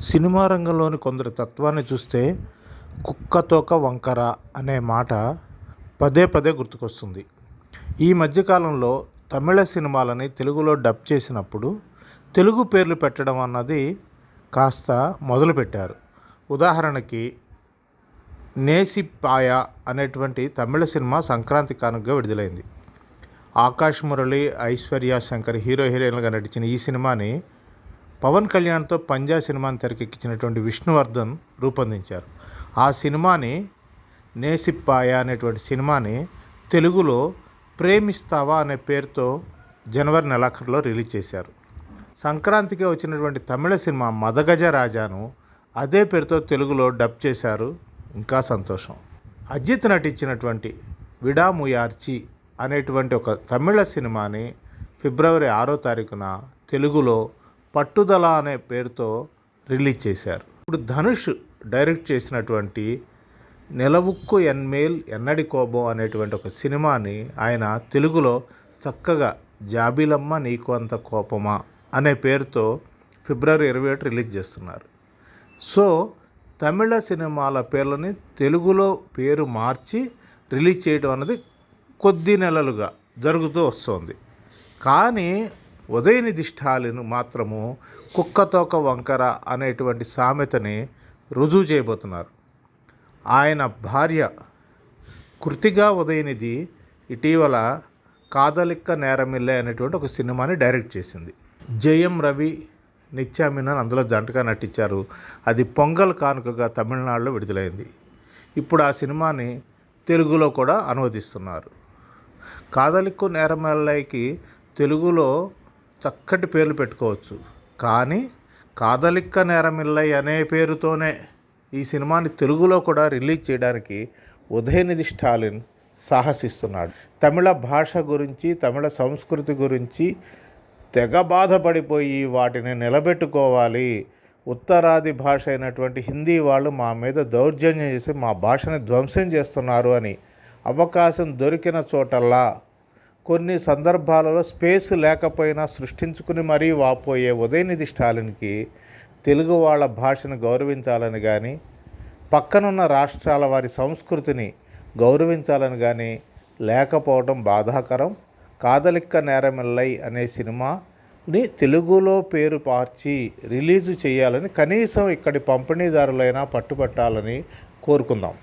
Cinema రంగంలోని కొందరి తత్వాన్ని చూస్తే కుక్కతోక వంకర అనే మాట పదే పదే గుర్తుకొస్తుంది. ఈ మధ్యకాలంలో తమిళ సినిమాలని తెలుగులో డబ్ చేసినప్పుడు తెలుగు పేర్లు పెట్టడం అన్నది కాస్త మొదలుపెట్టారు. ఉదాహరణకి నేసిపాయ అనేటువంటి తమిళ సినిమా సంక్రాంతి కానుకగా విడుదలైంది. ఆకాష్ మురళి ఐశ్వర్య శంకర్ హీరో హీరోయిన్లుగా నటించిన ఈ సినిమాని పవన్ కళ్యాణ్తో పంజా సినిమాని తెరకెక్కించినటువంటి విష్ణువర్ధన్ రూపొందించారు. ఆ సినిమాని నేసిప్పాయ అనేటువంటి సినిమాని తెలుగులో ప్రేమిస్తావా అనే పేరుతో జనవరి నెలాఖరులో రిలీజ్ చేశారు. సంక్రాంతికి వచ్చినటువంటి తమిళ సినిమా మదగజ రాజాను అదే పేరుతో తెలుగులో డబ్ చేశారు. ఇంకా సంతోషం. అజిత్ నటించినటువంటి విడాముయార్చి అనేటువంటి ఒక తమిళ సినిమాని ఫిబ్రవరి ఆరో తారీఖున తెలుగులో పట్టుదల అనే పేరుతో రిలీజ్ చేశారు. ఇప్పుడు ధనుష్ డైరెక్ట్ చేసినటువంటి నెలవుక్కు ఎన్మేల్ ఎన్నడి కోపం అనేటువంటి ఒక సినిమాని ఆయన తెలుగులో చక్కగా జాబిలమ్మ నీకు అంత కోపమా అనే పేరుతో ఫిబ్రవరి ఇరవై ఒకటి రిలీజ్ చేస్తున్నారు. సో తమిళ సినిమాల పేర్లని తెలుగులో పేరు మార్చి రిలీజ్ చేయడం అన్నది కొద్ది నెలలుగా జరుగుతూ వస్తుంది. కానీ ఉదయనిధిష్టాలను మాత్రము కుక్కతోక వంకర అనేటువంటి సామెతని రుజువు చేయబోతున్నారు. ఆయన భార్య కృతిగా ఉదయనిధి ఇటీవల కాదలిక్క నేరమిల్లే అనేటువంటి ఒక సినిమాని డైరెక్ట్ చేసింది. జయం రవి నిత్యామినన్ అందులో జంటగా నటించారు. అది పొంగల్ కానుకగా తమిళనాడులో విడుదలైంది. ఇప్పుడు ఆ సినిమాని తెలుగులో కూడా అనువదిస్తున్నారు. కాదలిక్కు నేరమల్లైకి తెలుగులో చక్కటి పేర్లు పెట్టుకోవచ్చు. కానీ కాదలిక్క నేరమిల్లై అనే పేరుతోనే ఈ సినిమాని తెలుగులో కూడా రిలీజ్ చేయడానికి ఉదయనిధి స్టాలిన్ సాహసిస్తున్నాడు. తమిళ భాష గురించి తమిళ సంస్కృతి గురించి తెగ బాధపడిపోయి వాటిని నిలబెట్టుకోవాలి. ఉత్తరాది భాష అయినటువంటి హిందీ వాళ్ళు మా మీద దౌర్జన్యం చేసి మా భాషని ధ్వంసం చేస్తున్నారు అని అవకాశం దొరికిన చోటల్లా కొన్ని సందర్భాలలో స్పేస్ లేకపోయినా సృష్టించుకుని మరీ వాపోయే ఉదయనిధి స్టాలిన్కి తెలుగు వాళ్ళ భాషను గౌరవించాలని కానీ పక్కనున్న రాష్ట్రాల వారి సంస్కృతిని గౌరవించాలని కానీ లేకపోవడం బాధాకరం. కాదలిక్క నేరమిల్లై అనే సినిమాని తెలుగులో పేరు మార్చి రిలీజు చేయాలని కనీసం ఇక్కడి పంపిణీదారులైనా పట్టుబట్టాలని కోరుకుందాం.